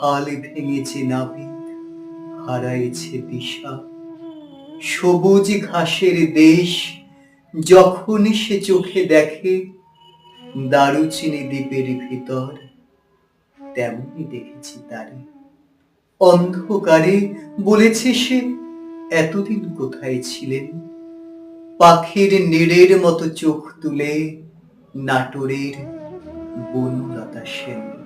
হাল ভেঙেছে নাবিক হারাইছে দিশা। সবুজ ঘাসের দেশ যখন সে চোখে দেখে, দারুচিনি দ্বীপের ভিতর তেমনি দেখেছি তারে। অন্ধকারে বলেছে সে, এতদিন কোথায় ছিলেন? পাখির নীড়ের মতো চোখ তুলে নাটোরের বনলতা সেন।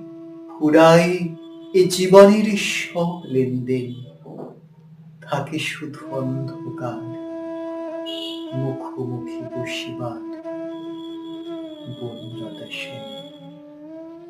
ফুরায় এ জীবনের সব লেনদেন থাকে শুধু অন্ধকার মুখোমুখি বসিবার বনলতা সেন